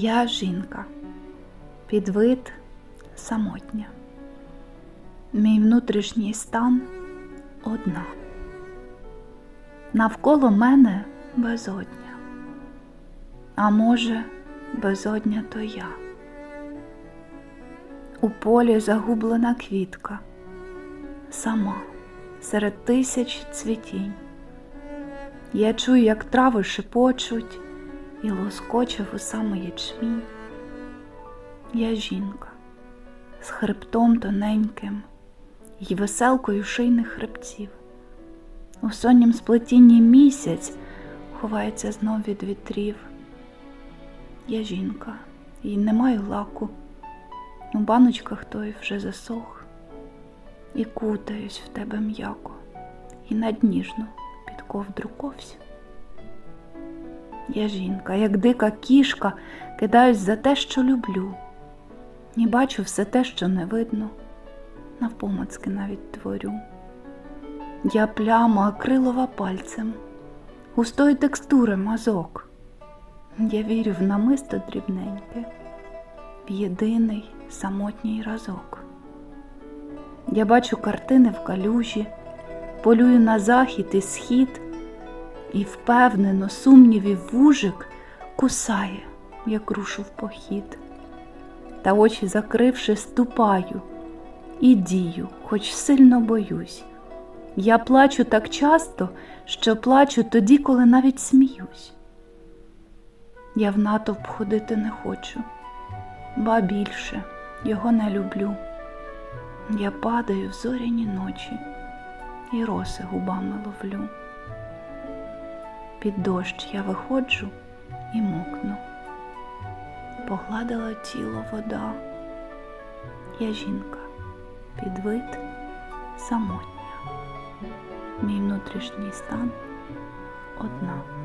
Я жінка, підвид самотня. Мій внутрішній стан одна. Навколо мене безодня. А може, безодня то я. У полі загублена квітка, сама серед тисяч цвітінь. Я чую, як трави шепочуть і лоскоче вусами ячмінь. Я жінка з хребтом тоненьким й веселкою шийних хребців. У соннім сплетінні місяць ховається знов від вітрів. Я жінка і не маю лаку. У баночках той вже засох, і кутаюсь в тебе м'яко, і надніжно під ковдру ковсь. Я жінка, як дика кішка, кидаюсь за те, що люблю, і бачу все те, що не видно, навпомацки навіть творю. Я пляма акрилова пальцем, густої текстури мазок. Я вірю в намисто дрібненьке, в єдиний самотній разок. Я бачу картини в калюжі, полюю на захід і схід, і впевнено сумнівів вужик кусає, як рушу в похід. Та очі закривши, ступаю і дію, хоч сильно боюсь. Я плачу так часто, що плачу тоді, коли навіть сміюсь. Я в натовп ходити не хочу, ба більше його не люблю. Я падаю в зоряні ночі і роси губами ловлю. Під дощ я виходжу і мокну. Погладила тіло вода. Я жінка, під вид самотня. Мій внутрішній стан одна.